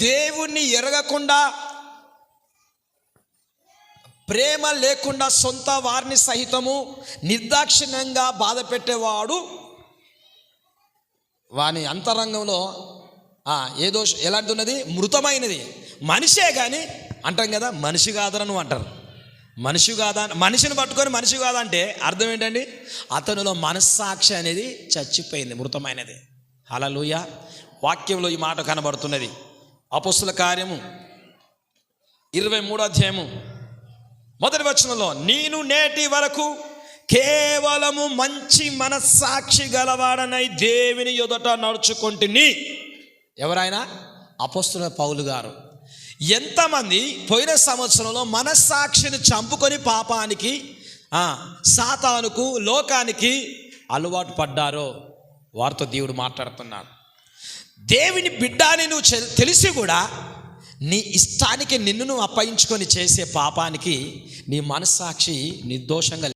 దేవుణ్ణి ఎరగకుండా ప్రేమ లేకుండా సొంత వారిని సహితము నిర్దాక్షిణ్యంగా బాధ పెట్టేవాడు. వాని అంతరంగంలో ఏదో ఎలాంటి ఉన్నది? మృతమైనది. మనిషే కానీ అంటాం కదా మనిషి కాదని అంటారు. మనిషి కాదా మనిషిని పట్టుకొని మనిషి కాదంటే అర్థం ఏంటండి? అతనిలో మనస్సాక్షి అనేది చచ్చిపోయింది మృతమైనది. హలలుయ వాక్యంలో ఈ మాట కనబడుతున్నది. అపస్తుల కార్యము ఇరవై మూడో అధ్యాయము. మొదటి వచనంలో నేను నేటి వరకు కేవలము మంచి మనస్సాక్షి గలవాడనై దేవుని ఎదుట నడుచుకుంటుని. ఎవరైనా అపస్తుల పౌలు గారు. ఎంతమంది పోయిన సంవత్సరంలో మనస్సాక్షిని చంపుకొని పాపానికి సాతానుకు లోకానికి అలవాటు పడ్డారో వారితో దేవుడు మాట్లాడుతున్నాడు. దేవుని బిడ్డ అని నువ్వు తెలిసి కూడా నీ ఇష్టానికి నిన్ను నువ్వు అప్పగించుకొని చేసే పాపానికి నీ మనస్సాక్షి నిర్దోషంగా